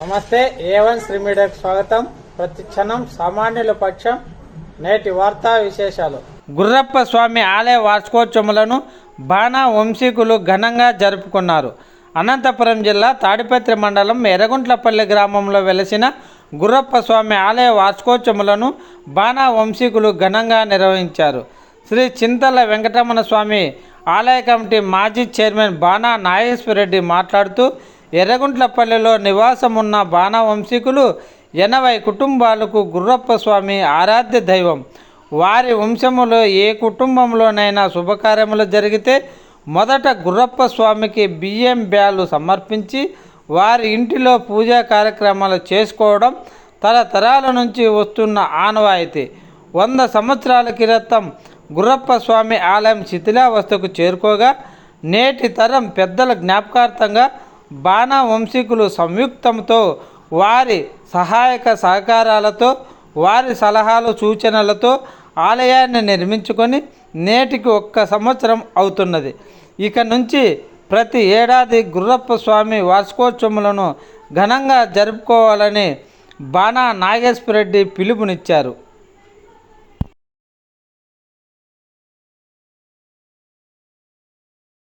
నమస్తే ఏ వన్ శ్రీ మీడియాకు స్వాగతం. ప్రతి క్షణం సామాన్యుల పక్షం నేటి వార్తా విశేషాలు. గుర్రప్ప స్వామి ఆలయ వార్షికోత్సవములను బాణా వంశీకులు ఘనంగా జరుపుకున్నారు. అనంతపురం జిల్లా తాడిపత్రి మండలం ఎర్రగుంట్లపల్లి గ్రామంలో వెలసిన గుర్రప్ప స్వామి ఆలయ వార్షికోత్సవములను బాణా వంశీకులు ఘనంగా నిర్వహించారు. శ్రీ చింతల వెంకటరమణ స్వామి ఆలయ కమిటీ మాజీ చైర్మన్ బాణా నాగేశ్వరరెడ్డి మాట్లాడుతూ ఎర్రగుంట్లపల్లిలో నివాసం ఉన్న బాణా వంశీకులు ఎనభై కుటుంబాలకు గుర్రప్ప స్వామి ఆరాధ్య దైవం. వారి వంశములో ఏ కుటుంబంలోనైనా శుభకార్యములు జరిగితే మొదట గుర్రప్ప స్వామికి బియ్యం బ్యాలు సమర్పించి వారి ఇంటిలో పూజా కార్యక్రమాలు చేసుకోవడం తరతరాల నుంచి వస్తున్న ఆనవాయితీ. వంద సంవత్సరాల క్రితం గుర్రప్ప స్వామి ఆలయం శిథిలావస్థకు చేరుకోగా నేటి తరం పెద్దల జ్ఞాపకార్థంగా బాణా వంశీకులు సంయుక్తంతో వారి సహాయక సహకారాలతో వారి సలహాలు సూచనలతో ఆలయాన్ని నిర్మించుకొని నేటికి ఒక్క సంవత్సరం అవుతున్నది. ఇక నుంచి ప్రతి ఏడాది గుర్రప్ప స్వామి వార్షికోత్సవములను ఘనంగా జరుపుకోవాలని బాణా నాగేశ్వరరెడ్డి పిలుపునిచ్చారు.